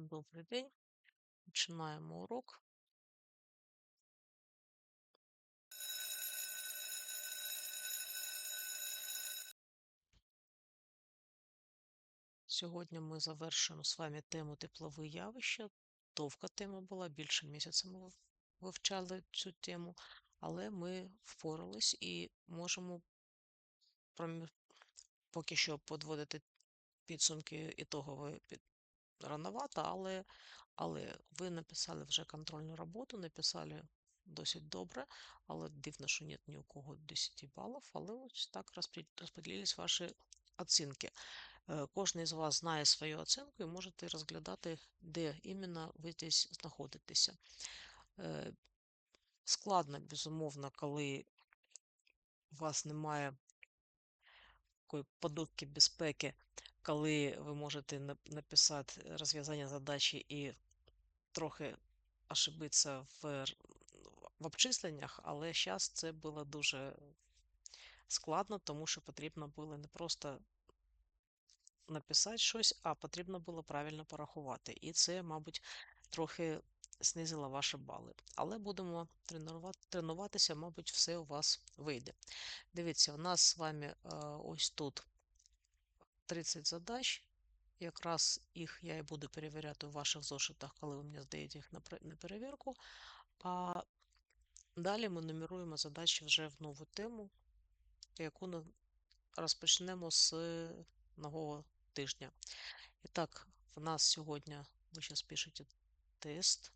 Добрий день. Починаємо урок. Сьогодні ми завершуємо з вами тему теплові явища. Довга тема була, більше місяця ми вивчали цю тему, але ми впорались і можемо поки що підводити підсумки ітогової рановато, але, але ви написали вже контрольну роботу, написали досить добре, але дивно, що нет ні у кого 10 балів, але ось так розподілились ваші оцінки. Е, Кожен із вас знає свою оцінку і можете розглядати, де іменно ви десь знаходитеся. Е, Складно, безумовно, коли у вас немає такої подушки безпеки, коли ви можете написати розв'язання задачі і трохи ошибитися в, в обчисленнях, але зараз це було дуже складно, тому що потрібно було не просто написати щось, а потрібно було правильно порахувати. І це, мабуть, трохи знизило ваші бали. Але будемо тренувати, тренуватися, мабуть, все у вас вийде. Дивіться, у нас з вами е, ось тут 30 задач. Якраз їх я і буду перевіряти у ваших зошитах, коли ви мені здаєте їх на перевірку. А далі ми нумеруємо задачі вже в нову тему, яку на- розпочнемо з нового тижня. І так, в нас сьогодні, ви зараз пишете тест.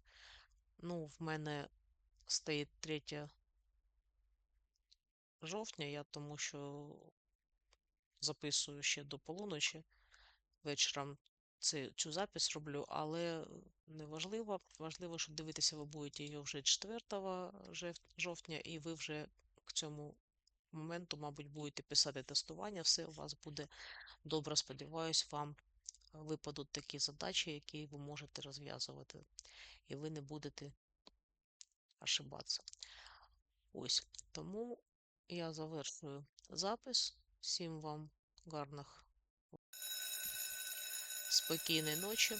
Ну, в мене стоїть 3 жовтня, я тому що записую ще до полуночі вечором цю запис роблю, але не важливо. Важливо, що дивитися ви будете її вже 4 жовтня, і ви вже к цьому моменту, мабуть, будете писати тестування. Все у вас буде добре. Сподіваюсь, вам випадуть такі задачі, які ви можете розв'язувати, і ви не будете ошибатися. Ось тому я завершую запис. Всім вам гарних спокійної ночі,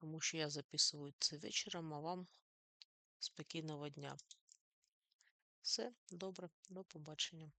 тому що я записую це вечором, а вам спокійного дня. Все добре, до побачення.